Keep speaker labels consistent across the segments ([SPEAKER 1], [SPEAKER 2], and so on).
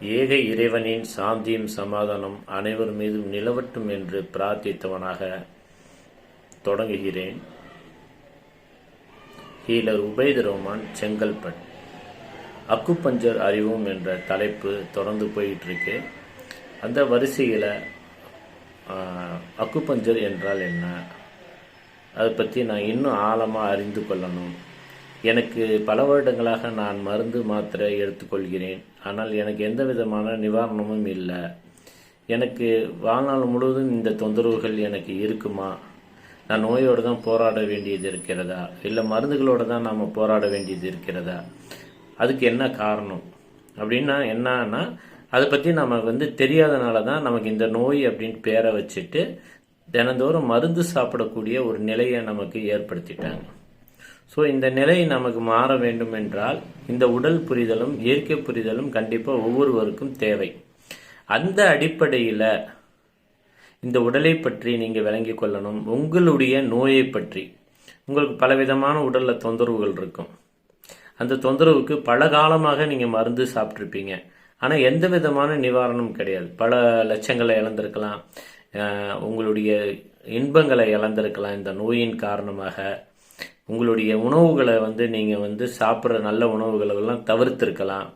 [SPEAKER 1] ஏக இறைவனின் சாந்தியும் சமாதானம் அனைவர் மீதும் நிலவட்டும் என்று பிரார்த்தித்தவனாக தொடங்குகிறேன். ஹீலர் உபைத் ரஹ்மான் செங்கல்பட் அக்குப்பஞ்சர் அறிவோம் என்ற தலைப்பு தொடர்ந்து போயிட்டு இருக்கு அந்த வரிசையில் அக்குபஞ்சர் என்றால் என்ன? அதை பற்றி நான் இன்னும் ஆழமாக அறிந்து கொள்ளணும். எனக்கு பல வருடங்களாக நான் மருந்து மாத்திரை எடுத்துக்கொள்கிறேன். ஆனால் எனக்கு எந்த விதமான நிவாரணமும் இல்லை. எனக்கு வாழ்நாள் முழுவதும் இந்த தொந்தரவுகள் எனக்கு இருக்குமா? நான் நோயோடு தான் போராட வேண்டியது இருக்கிறதா? இல்லை மருந்துகளோடு தான் நாம் போராட வேண்டியது இருக்கிறதா? அதுக்கு என்ன காரணம்? அப்படின்னா என்னன்னா அதை பற்றி நமக்கு வந்து தெரியாதனால தான் நமக்கு இந்த நோய் அப்படின்னு பேரை வச்சுட்டு தினந்தோறும் மருந்து சாப்பிடக்கூடிய ஒரு நிலையை நமக்கு ஏற்படுத்திட்டாங்க. ஸோ இந்த நிலை நமக்கு மாற வேண்டும் என்றால் இந்த உடல் புரிதலும் இயற்கை புரிதலும் கண்டிப்பாக ஒவ்வொருவருக்கும் தேவை. அந்த அடிப்படையில் இந்த உடலை பற்றி நீங்கள் விளங்கி கொள்ளணும். உங்களுடைய நோயை பற்றி. உங்களுக்கு பலவிதமான உடலில் தொந்தரவுகள் இருக்கும். அந்த தொந்தரவுக்கு பல காலமாக நீங்கள் மருந்து சாப்பிட்ருப்பீங்க ஆனால் எந்த விதமான நிவாரணம் கிடையாது. பல லட்சங்களை இழந்திருக்கலாம். உங்களுடைய இன்பங்களை இழந்திருக்கலாம் இந்த நோயின் காரணமாக. உங்களுடைய உணவுகளை வந்து நீங்கள் வந்து சாப்பிட்ற நல்ல உணவுகளெல்லாம் தவிர்த்திருக்கலாம்.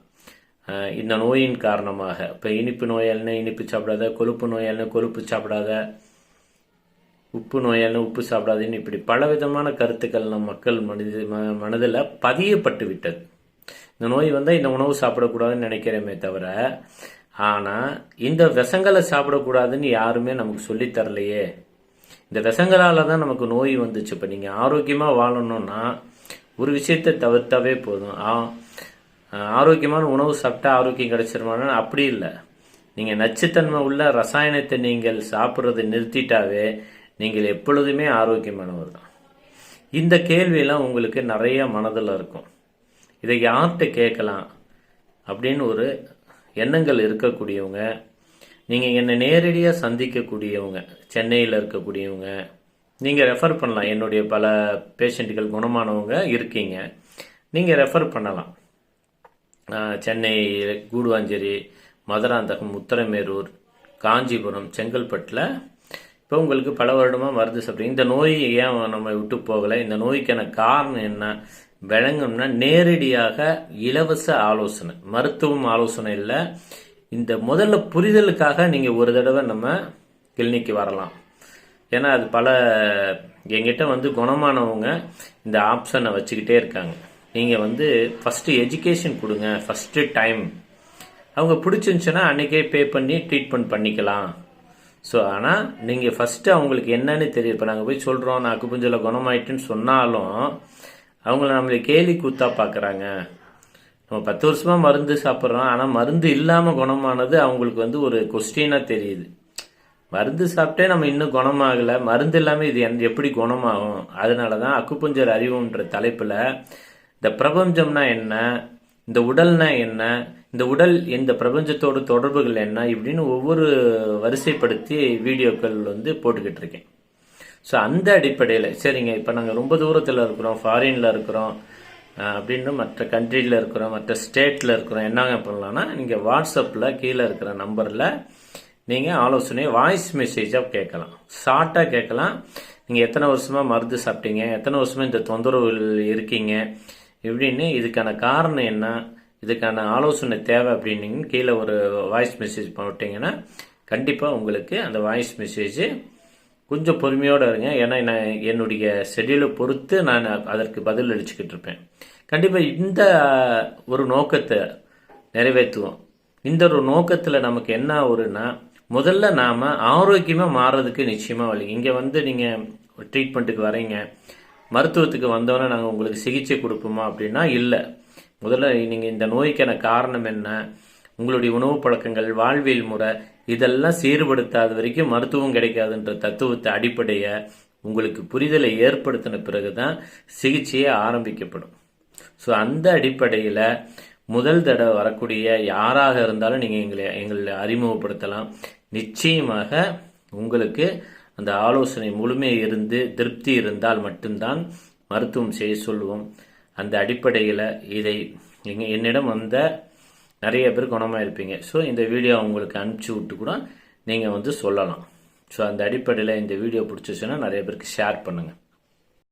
[SPEAKER 1] இந்த நோயின் காரணமாக. இப்போ இனிப்பு நோயால்னா இனிப்பு சாப்பிடாத கொழுப்பு நோயால்னா கொழுப்பு சாப்பிடாத உப்பு நோயால்னா உப்பு சாப்பிடாதுன்னு இப்படி பலவிதமான கருத்துக்கள் நம் மக்கள் மனித மனதில் பதியப்பட்டு விட்டது இந்த நோய் வந்தால் இந்த உணவு சாப்பிடக்கூடாதுன்னு நினைக்கிறேமே தவிர ஆனால் இந்த விஷங்களை சாப்பிடக்கூடாதுன்னு யாருமே நமக்கு சொல்லித்தரலையே இந்த விஷங்களால் தான் நமக்கு நோய் வந்துச்சு. இப்போ நீங்கள் ஆரோக்கியமாக வாழணும்னா ஒரு விஷயத்தை தவிர்த்தாவே போதும். ஆரோக்கியமான உணவு சாப்பிட்டா ஆரோக்கியம் கிடைச்சிருமானா அப்படி இல்லை. நீங்கள் நச்சுத்தன்மை உள்ள ரசாயனத்தை நீங்கள் சாப்பிட்றதை நிறுத்திட்டாவே நீங்கள் எப்பொழுதுமே ஆரோக்கியமானவர் தான். இந்த கேள்வியெல்லாம் உங்களுக்கு நிறைய மனதில் இருக்கும். இதை யார்கிட்ட கேட்கலாம் அப்படின்னு ஒரு எண்ணங்கள் இருக்கக்கூடியவங்க நீங்கள் என்னை நேரடியாக சந்திக்கக்கூடியவங்க சென்னையில் இருக்கக்கூடியவங்க நீங்கள் ரெஃபர் பண்ணலாம். என்னுடைய பல பேஷண்ட்டுகள் குணமானவங்க இருக்கீங்க. நீங்கள் ரெஃபர் பண்ணலாம். சென்னை கூடுவாஞ்சேரி மதுராந்தகம் உத்தரமேரூர் காஞ்சிபுரம் செங்கல்பட்டில். இப்போ உங்களுக்கு பல வருடமாக மருந்து சாப்பிட்றீங்க இந்த நோய் ஏன் நம்ம விட்டு போகலை? இந்த நோய்க்கான காரணம் என்ன? விளங்கும்னா நேரடியாக இலவச ஆலோசனை மருத்துவம் ஆலோசனை இல்லை. இந்த முதல்ல புரிதலுக்காக நீங்கள் ஒரு தடவை நம்ம கிளினிக்கு வரலாம். ஏன்னா அது பல எங்கிட்ட வந்து குணமானவங்க இந்த ஆப்ஷனை வச்சுக்கிட்டே இருக்காங்க. நீங்கள் வந்து ஃபஸ்ட்டு எஜுகேஷன் கொடுங்க ஃபஸ்ட்டு டைம் அவங்க பிடிச்சிருந்துச்சுன்னா அன்றைக்கே பே பண்ணி ட்ரீட்மெண்ட் பண்ணிக்கலாம். ஸோ ஆனால் நீங்கள் ஃபஸ்ட்டு அவங்களுக்கு என்னன்னு தெரியும் இப்போ நாங்கள் போய் சொல்கிறோம் நான் அக்குப்புஞ்சில் குணமாயிட்டுன்னு சொன்னாலும் அவங்கள நம்மளை கேலி கூத்தா பார்க்குறாங்க நம்ம பத்து வருஷமாக மருந்து சாப்பிட்றோம். ஆனால் மருந்து இல்லாமல் குணமானது அவங்களுக்கு வந்து ஒரு கொஸ்டினாக தெரியுது. மருந்து சாப்பிட்டே நம்ம இன்னும் குணமாகலை. மருந்து இல்லாமல் இது எந்த எப்படி குணமாகும்? அதனால தான் அக்குப்பஞ்சர் அறிவுன்ற தலைப்பில் இந்த பிரபஞ்சம்னா என்ன? இந்த உடல்னா என்ன? இந்த உடல் இந்த பிரபஞ்சத்தோட தொடர்புகள் என்ன? இப்படின்னு ஒவ்வொரு வரிசைப்படுத்தி வீடியோக்கள் வந்து போட்டுக்கிட்டு இருக்கேன். ஸோ அந்த அடிப்படையில் சரிங்க இப்போ நாங்கள் ரொம்ப தூரத்தில் இருக்கிறோம் ஃபாரினில் இருக்கிறோம் அப்படின்னு மற்ற கண்ட்ரியில் இருக்கிறோம் மற்ற ஸ்டேட்டில் இருக்கிறோம் என்னங்க பண்ணலான்னா நீங்கள் வாட்ஸ்அப்பில் கீழே இருக்கிற நம்பரில் நீங்கள் ஆலோசனை வாய்ஸ் மெசேஜாக கேட்கலாம். ஷார்ட்டாக கேட்கலாம். நீங்கள் எத்தனை வருஷமாக மருந்து சாப்பிட்டீங்க எத்தனை வருஷமாக இந்த தொந்தரவுகள் இருக்கீங்க இப்படின்னு இதுக்கான காரணம் என்ன இதுக்கான ஆலோசனை தேவை அப்படின்னு கீழே ஒரு வாய்ஸ் மெசேஜ் போட்டிங்கன்னா கண்டிப்பாக உங்களுக்கு அந்த வாய்ஸ் மெசேஜ் கொஞ்சம் பொறுமையோடு இருங்க. ஏன்னா நான் என்னுடைய ஷெடியூலை பொறுத்து நான் அதற்கு பதில் அளிச்சுக்கிட்டு இருப்பேன். கண்டிப்பாக இந்த ஒரு நோக்கத்தை நிறைவேற்றுவோம். இந்த ஒரு நோக்கத்தில் நமக்கு என்ன ஒருனா முதல்ல நாம் ஆரோக்கியமாக மாறுறதுக்கு நிச்சயமாக வழி. இங்கே வந்து நீங்கள் ட்ரீட்மெண்ட்டுக்கு வரீங்க மருத்துவத்துக்கு வந்தோன்னே நாங்கள் உங்களுக்கு சிகிச்சை கொடுப்போமா அப்படின்னா இல்லை. முதல்ல நீங்கள் இந்த நோய்க்கான காரணம் என்ன? உங்களுடைய உணவு பழக்கங்கள் வாழ்வியல் முறை இதெல்லாம் சீர்படுத்தாத வரைக்கும் மருத்துவம் கிடைக்காதுன்ற தத்துவத்தை அடிப்படையை உங்களுக்கு புரிதலை ஏற்படுத்தின பிறகு தான் சிகிச்சையே ஆரம்பிக்கப்படும். ஸோ அந்த அடிப்படையில் முதல் தடவை வரக்கூடிய யாராக இருந்தாலும் நீங்கள் எங்களை எங்களை அறிமுகப்படுத்தலாம். நிச்சயமாக உங்களுக்கு அந்த ஆலோசனை முழுமை இருந்து திருப்தி இருந்தால் மட்டும்தான் மருத்துவம் செய்ய சொல்லுவோம். அந்த அடிப்படையில் இதை என்னிடம் வந்த நிறைய பேர் குணமாக இருப்பீங்க. ஸோ இந்த வீடியோ உங்களுக்கு அனுப்பிச்சி விட்டு கூட நீங்கள் வந்து சொல்லலாம். ஸோ அந்த அடிப்படையில் இந்த வீடியோ பிடிச்சிச்சுன்னா நிறைய பேருக்கு ஷேர் பண்ணுங்கள்